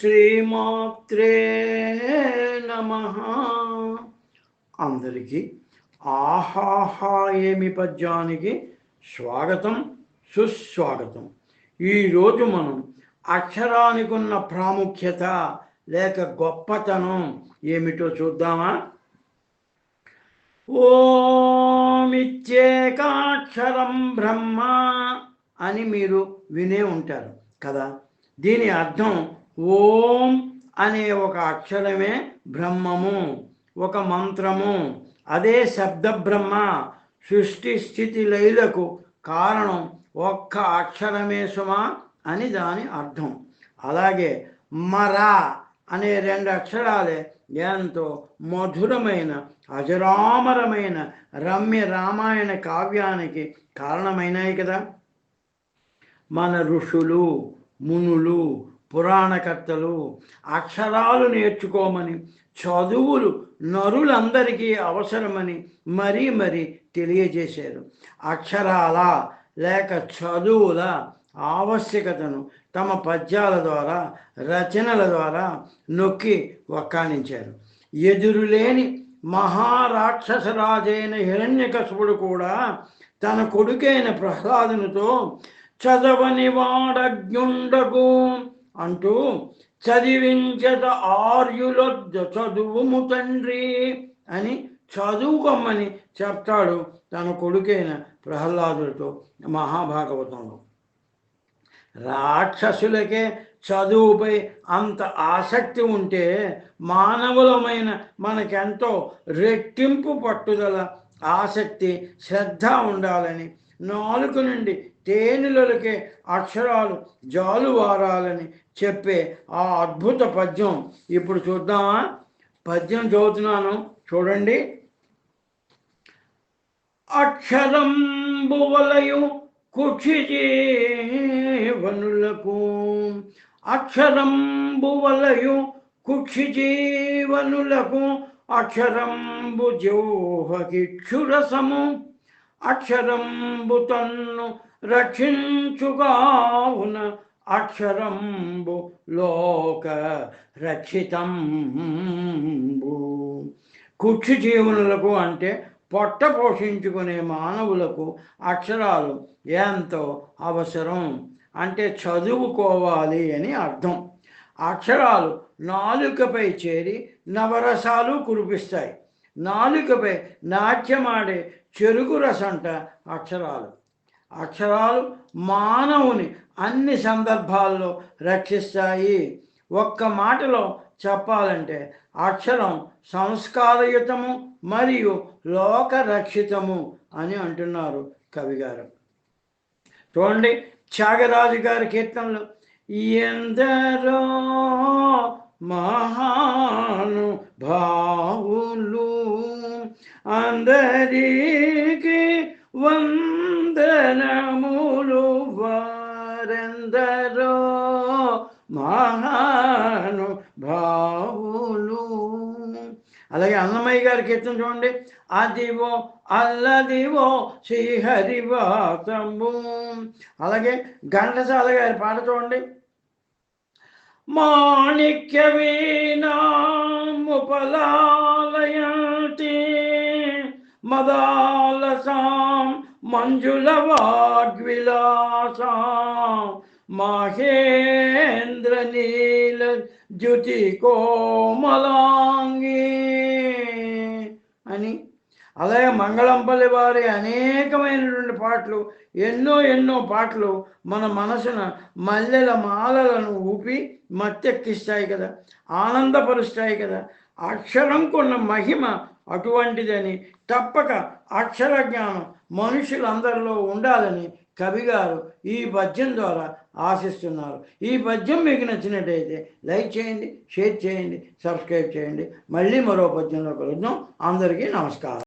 శ్రీమాత్రే నమ. అందరికీ ఆహాహా ఏమి పద్యానికి స్వాగతం సుస్వాగతం. ఈరోజు మనం అక్షరానికి ఉన్న ప్రాముఖ్యత లేక గొప్పతనం ఏమిటో చూద్దామా? ఓమిత్యేకాక్షరం బ్రహ్మ అని మీరు వినే ఉంటారు కదా. దీని అర్థం ఓం అనే ఒక అక్షరమే బ్రహ్మము ఒక మంత్రము. అదే శబ్ద బ్రహ్మ సృష్టి స్థితి లైలకు కారణం ఒక్క అక్షరమే సుమా అని దాని అర్థం. అలాగే మర అనే రెండు అక్షరాలే ఎంతో మధురమైన అజరామరమైన రమ్య రామాయణ కావ్యానికి కారణమైనాయి కదా. మన ఋషులు మునులు పురాణకర్తలు అక్షరాలు నేర్చుకోమని చదువులు నరులందరికీ అవసరమని మరీ మరీ తెలియజేశారు. అక్షరాల లేక చదువుల ఆవశ్యకతను తమ పద్యాల ద్వారా రచనల ద్వారా నొక్కి వక్కాణించారు. ఎదురులేని మహారాక్షసరాజైన హిరణ్యకశపుడు కూడా తన కొడుకైన ప్రహ్లాదునితో చదవని వాడజ్ఞుండకు అంటూ చదివించద ఆర్యుల చదువుము తండ్రి అని చదువుకోమని చెప్తాడు తన కొడుకైన ప్రహ్లాదుడితో మహాభాగవతంలో. రాక్షసులకే చదువుపై అంత ఆసక్తి ఉంటే మానవులమైన మనకెంతో రెట్టింపు పట్టుదల ఆసక్తి శ్రద్ధ ఉండాలని నాలుగు నుండి తేనెలకే అక్షరాలు జాలువారాలని చెప్పే ఆ అద్భుత పద్యం. ఇప్పుడు చూద్దామా? పద్యం చదువుతున్నాను. చూడండి. అక్షరం బువలయు కుక్షి జీవనులకు అక్షరం బువలయు కుక్షి జీవనులకు అక్షరంబు జోహకిక్షురసము. అక్షరంబు తన్ను రక్షించుగావున అక్షరంబు లోక రక్షితంబు. కుక్షి జీవనులకు అంటే పొట్ట పోషించుకునే మానవులకు అక్షరాలు ఎంతో అవసరం. అంటే చదువుకోవాలి అని అర్థం. అక్షరాలు నాలుకపై చేరి నవరసాలు కురిపిస్తాయి. నాలుకపై నాట్యమాడే చెరుకు రసంట అక్షరాలు. అక్షరాలు మానవుని అన్ని సందర్భాల్లో రక్షిస్తాయి. ఒక్క మాటలో చెప్పాలంటే అక్షరం సంస్కారయుతము మరియు లోకరక్షితము అని అంటున్నారు కవిగారు. చూడండి త్యాగరాజు గారి కీర్తనలు. ఎందరో మహాను భావులు అందరికీ వందనములు వారెందరో మహాను భావులు అలాగే అన్నమయ్య గారి కీర్తన చూడండి. అదివో అల్లదివో శ్రీహరివాసము. అలాగే ఘంటసాల గారి పాట చూడండి. మాణిక్య వీణాముపలాలయంతి మదాలసాం మంజుల వాగ్విలాస. మహేంద్ర నీల జ్యుతి కోమలాంగి. అని. అలాగే మంగళంపల్లి వారి అనేకమైనటువంటి పాటలు ఎన్నో ఎన్నో పాటలు మన మనసున మల్లెల మాలలను ఊపి మత్తెక్కిస్తాయి కదా ఆనందపరుస్తాయి కదా అక్షరంకున్న మహిమ అటువంటిదని తప్పక అక్షర జ్ఞానం మనుషులందరిలో ఉండాలని కవిగారు ఈ పద్యం ద్వారా ఆశిస్తున్నారు. ఈ పద్యం మీకు నచ్చినట్టయితే లైక్ చేయండి షేర్ చేయండి సబ్స్క్రైబ్ చేయండి. మళ్ళీ మరో పద్యంలో కలుద్దాం. అందరికీ నమస్కారం.